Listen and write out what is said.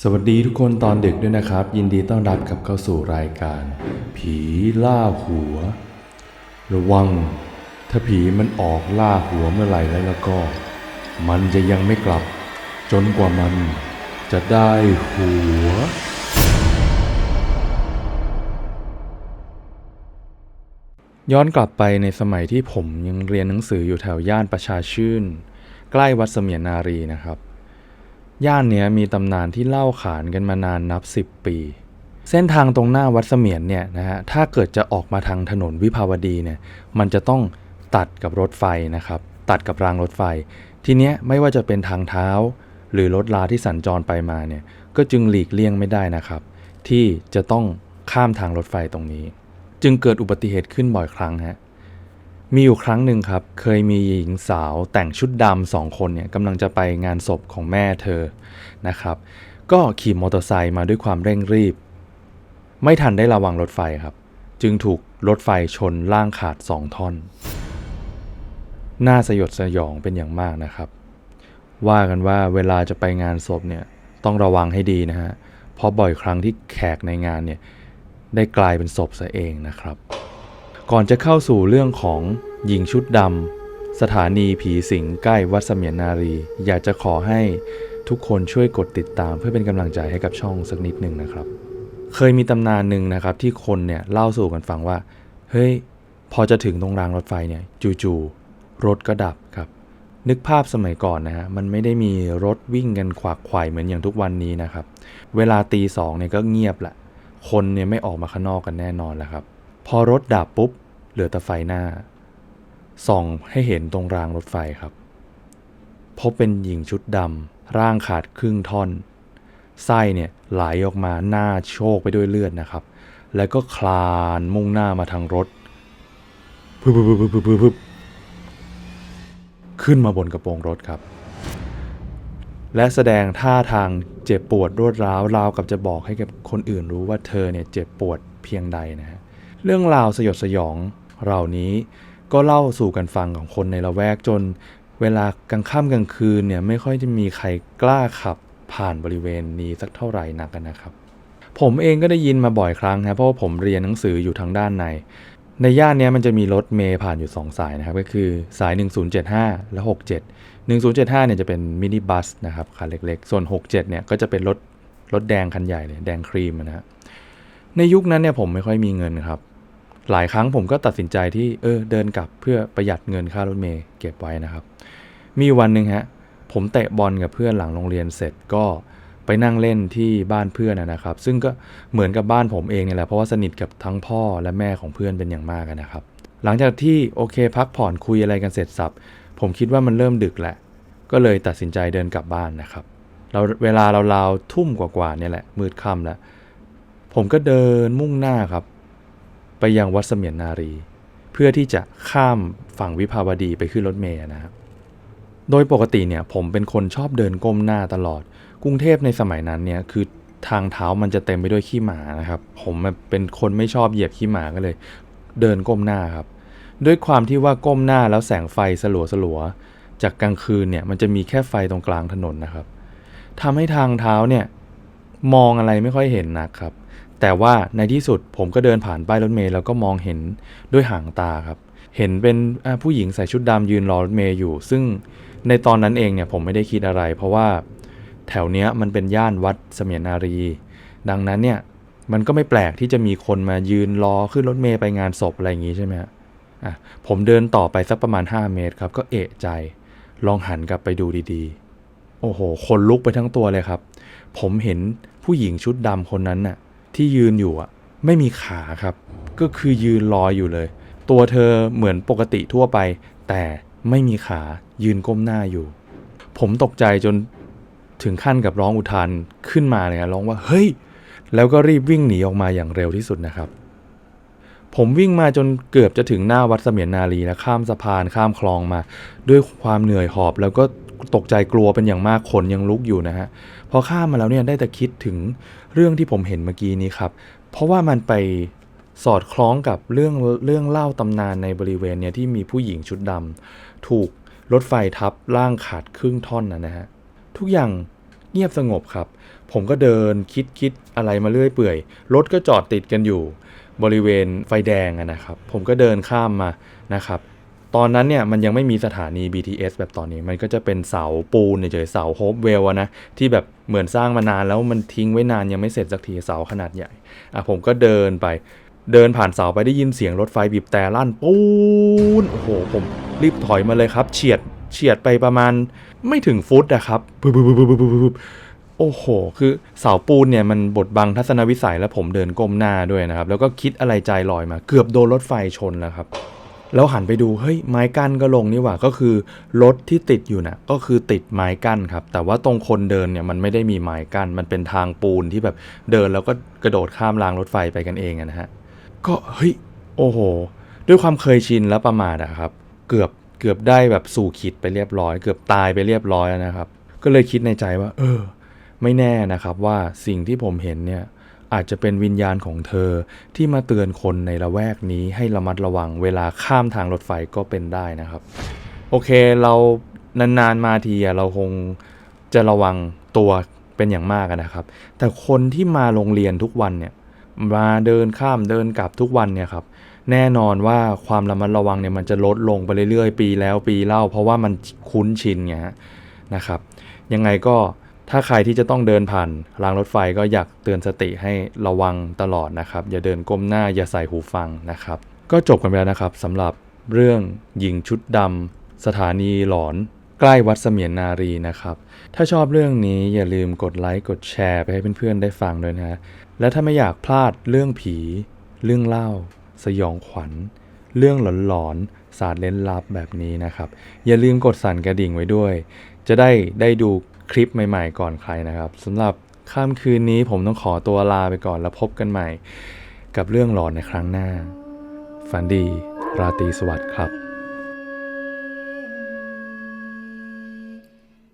สวัสดีทุกคนตอนดึกด้วยนะครับ ยินดีต้อนรับกับเข้าสู่รายการ ผีล่าหัว ระวัง ถ้าผีมันออกล่าหัวเมื่อไหร่แล้วแล้วก็ มันจะยังไม่กลับ จนกว่ามันจะได้หัว ย้อนกลับไปในสมัยที่ผมยังเรียนหนังสืออยู่แถวย่านประชาชื่น ใกล้วัดเสมียนนารีนะครับ ย่านนี้มีตำนานที่เล่าขานกันมานานนับ 10 ปี เส้นทางตรงหน้าวัดเสมียนเนี่ยนะฮะถ้าเกิดจะออกมาทางถนนวิภาวดีเนี่ยมันจะต้องตัดกับรถไฟนะครับ ตัดกับรางรถไฟ ทีเนี้ยไม่ว่าจะเป็นทางเท้า หรือรถลาที่สัญจรไปมาเนี่ยก็จึงหลีกเลี่ยงไม่ได้นะครับ ที่จะต้องข้ามทางรถไฟตรงนี้ จึงเกิดอุบัติเหตุขึ้นบ่อยครั้งฮะ มีอยู่ครั้งหนึ่งครับ เคยมีหญิงสาวแต่งชุดดำสองคนเนี่ยกำลังจะไปงานศพของแม่เธอนะครับ ก็ขี่มอเตอร์ไซค์มาด้วยความเร่งรีบ ไม่ทันได้ระวังรถไฟครับ จึงถูกรถไฟชนล่างขาดสองท่อน น่าสยดสยองเป็นอย่างมากนะครับ ว่ากันว่าเวลาจะไปงานศพเนี่ยต้องระวังให้ดีนะฮะ เพราะบ่อยครั้งที่แขกในงานเนี่ยได้กลายเป็นศพซะเองนะครับ ก่อนจะเข้าสู่เรื่องของหญิงชุดดำสถานีผีสิงใกล้วัดเสมียนนารี อยากจะขอให้ทุกคนช่วยกดติดตามเพื่อเป็นกำลังใจให้กับช่องสักนิดหนึ่งนะครับ เคยมีตำนานหนึ่งนะครับที่คนเนี่ยเล่าสู่กันฟังว่า เฮ้ย พอจะถึงตรงรางรถไฟเนี่ยจู่ๆรถก็ดับครับ นึกภาพสมัยก่อนนะฮะมันไม่ได้มีรถวิ่งกันขวากไขว่เหมือนอย่างทุกวันนี้นะครับ เวลาตีสองเนี่ยก็เงียบแหละคนเนี่ยไม่ออกมาข้างนอกกันแน่นอนแล้วครับ พอรถดับปุ๊บ เหลือแต่ไฟหน้า ส่องให้เห็นตรงรางรถไฟครับ พบเป็นหญิงชุดดำร่างขาดครึ่งท่อน ไส้เนี่ยไหลออกมาหน้าโชกไปด้วยเลือดนะครับ แล้วก็คลานมุ่งหน้ามาทางรถพึบพึบพึบพึบพึบพึบขึ้นมาบนกระโปรงรถครับ และแสดงท่าทางเจ็บปวดรวดร้าวราวกับจะบอกให้กับคนอื่นรู้ว่าเธอเนี่ยเจ็บปวดเพียงใดนะฮะ เรื่องราวสยดสยองเหล่านี้ก็เล่าสู่กันฟังของคนในละแวกจน เวลากลางค่ำกลางคืนเนี่ยไม่ค่อยจะมีใครกล้าขับผ่านบริเวณนี้สักเท่าไหร่นักนะครับ ผมเองก็ได้ยินมาบ่อยครั้งครับเพราะว่าผมเรียนหนังสืออยู่ทางด้านใน ในย่านนี้มันจะมีรถเมย์ผ่านอยู่ 2 สายนะครับ ก็คือสาย 1075 และ 67 1075เนี่ยจะเป็นมินิบัสนะครับคันเล็กๆ ส่วน 67เนี่ยก็จะเป็นรถรถแดงคันใหญ่เลยแดงครีมนะฮะในยุคนั้นเนี่ยผมไม่ค่อยมีเงินครับ หลายครั้งผมก็ตัดสินใจที่เออเดินกลับเพื่อประหยัดเงินค่ารถเมย์เก็บไว้นะครับ มีวันหนึ่งฮะผมเตะบอลกับเพื่อนหลังโรงเรียนเสร็จก็ไปนั่งเล่นที่บ้านเพื่อนนะครับ ซึ่งก็เหมือนกับบ้านผมเองเนี่ยแหละเพราะว่าสนิทกับทั้งพ่อและแม่ของเพื่อนเป็นอย่างมากนะครับ หลังจากที่โอเคพักผ่อนคุยอะไรกันเสร็จสับผมคิดว่ามันเริ่มดึกแหละก็เลยตัดสินใจเดินกลับบ้านนะครับเราเวลาเราราวๆทุ่มกว่าๆเนี่ยแหละมืดค่ำแล้วผมก็เดินมุ่งหน้าครับ ไปยังวัดเสมียนนารี เพื่อที่จะข้ามฝั่งวิภาวดีไปขึ้นรถเมล์นะครับโดยปกติเนี่ยผมเป็นคนชอบเดินก้มหน้าตลอด กรุงเทพในสมัยนั้นเนี่ยคือทางเท้ามันจะเต็มไปด้วยขี้หมานะครับ ผมเป็นคนไม่ชอบเหยียบขี้หมาก็เลย เดินก้มหน้าครับ ด้วยความที่ว่าก้มหน้าแล้วแสงไฟสลัวสลัวๆจากกลางคืนเนี่ยมันจะมีแค่ไฟตรงกลางถนนนะครับทำให้ทางเท้าเนี่ยมองอะไรไม่ค่อยเห็นนะครับ แต่ว่าในที่สุดผมก็เดินผ่านป้ายรถเมล์แล้วก็มองเห็นด้วยหางตาครับ เห็นเป็นผู้หญิงใส่ชุดดำยืนรอรถเมล์อยู่ ซึ่งในตอนนั้นเองเนี่ยผมไม่ได้คิดอะไร เพราะว่าแถวเนี้ยมันเป็นย่านวัดเสมียนนารี ดังนั้นเนี่ยมันก็ไม่แปลกที่จะมีคนมายืนรอขึ้นรถเมล์ไปงานศพอะไรอย่างงี้ใช่ไหมฮะอะผมเดินต่อไปสักประมาณ 5 เมตรครับ ก็เอะใจ ลองหันกลับไปดูดีๆ โอ้โห คนลุกไปทั้งตัวเลยครับ ผมเห็นผู้หญิงชุดดำคนนั้นน่ะ ที่ยืนอยู่อะไม่มีขาครับ ก็คือยืนลอยอยู่เลย ตัวเธอเหมือนปกติทั่วไป แต่ไม่มีขายืนก้มหน้าอยู่ ผมตกใจจนถึงขั้นกับร้องอุทานขึ้นมาเลยร้องว่าเฮ้ย แล้วก็รีบวิ่งหนีออกมาอย่างเร็วที่สุดนะครับ ผมวิ่งมาจนเกือบจะถึงหน้าวัดเสมียนนารีนะข้ามสะพานข้ามคลองมา ด้วยความเหนื่อยหอบแล้วก็ ตกใจกลัวเป็นอย่างมากขนยังลุกอยู่นะฮะพอข้ามมาแล้วเนี่ยได้แต่คิดถึงเรื่องที่ผมเห็นเมื่อกี้นี้ครับ เพราะว่ามันไปสอดคล้องกับเรื่องเรื่องเล่าตำนานในบริเวณเนี่ยที่มีผู้หญิงชุดดำถูกรถไฟทับร่างขาดครึ่งท่อนนะนะฮะทุกอย่างเงียบสงบครับ ผมก็เดินคิดคิดอะไรมาเรื่อยเปื่อย รถก็จอดติดกันอยู่ บริเวณไฟแดงนะครับ ผมก็เดินข้ามมานะครับ ตอนนั้นเนี่ยมันยังไม่มีสถานี BTS แบบตอนนี้ มันก็จะเป็นเสาปูนเฉยเสาโฮปเวลนะที่แบบเหมือนสร้างมานานแล้วมันทิ้งไว้นานยังไม่เสร็จสักทีเสาขนาดใหญ่อะผมก็เดินไปเดินผ่านเสาไปได้ยินเสียงรถไฟบีบแต่ลั่นปูนโอ้โหผมรีบถอยมาเลยครับ เฉียดเฉียดไปประมาณไม่ถึงฟุตอะครับปึ๊บปึ๊บปึ๊บปึ๊บปึ๊บปึ๊บโอ้โห คือเสาปูนเนี่ยมันบดบังทัศนวิสัยแล้วผมเดินก้มหน้าด้วยนะครับ แล้วก็คิดอะไรใจลอยมา เกือบโดนรถไฟชนแล้วครับ แล้วหันไปดูเฮ้ยไม้กั้นก็ลงนี่หว่าก็คือรถที่ติดอยู่นะก็คือติดไม้กั้นครับ แต่ว่าตรงคนเดินเนี่ยมันไม่ได้มีไม้กั้น มันเป็นทางปูนที่แบบเดินแล้วก็กระโดดข้ามรางรถไฟไปกันเองนะฮะก็เฮ้ยโอ้โห ด้วยความเคยชินและประมาทอะครับ เกือบเกือบได้แบบสู่ขิดไปเรียบร้อย เกือบตายไปเรียบร้อยนะครับ ก็เลยคิดในใจว่า เออ ไม่แน่นะครับว่าสิ่งที่ผมเห็นเนี่ย อาจจะเป็นวิญญาณของเธอที่มาเตือนคนในละแวกนี้ให้ระมัดระวังเวลาข้ามทางรถไฟก็เป็นได้นะครับ โอเคเรานานๆมาทีเราคงจะระวังตัวเป็นอย่างมากนะครับ แต่คนที่มาโรงเรียนทุกวันเนี่ยมาเดินข้ามเดินกลับทุกวันเนี่ยครับแน่นอนว่าความระมัดระวังเนี่ยมันจะลดลงไปเรื่อยๆ ปีแล้วปีเล่า เพราะว่ามันคุ้นชินไงฮะนะครับ ยังไงก็ ถ้าใครที่จะต้องเดินผ่านรางรถไฟก็อยากเตือนสติให้ระวังตลอดนะครับ อย่าเดินก้มหน้าอย่าใส่หูฟังนะครับ ก็จบกันไปแล้วนะครับสำหรับเรื่องหญิงชุดดำสถานีหลอน ใกล้วัดเสมียนนารีนะครับ ถ้าชอบเรื่องนี้อย่าลืมกดไลค์กดแชร์ไปให้เพื่อนๆได้ฟังด้วยนะฮะและถ้าไม่อยากพลาดเรื่องผี เรื่องเล่า สยองขวัญ เรื่องหลอนๆศาสตร์เล่นลับแบบนี้นะครับ อย่าลืมกดสั่นกระดิ่งไว้ด้วย จะได้ได้ดู คลิปใหม่ๆ ก่อนใครนะครับสำหรับค่ำคืนนี้ผมต้องขอตัวลาไปก่อนแล้วพบกันใหม่ กับเรื่องหลอนในครั้งหน้า ฝันดี ราตรีสวัสดิ์ครับ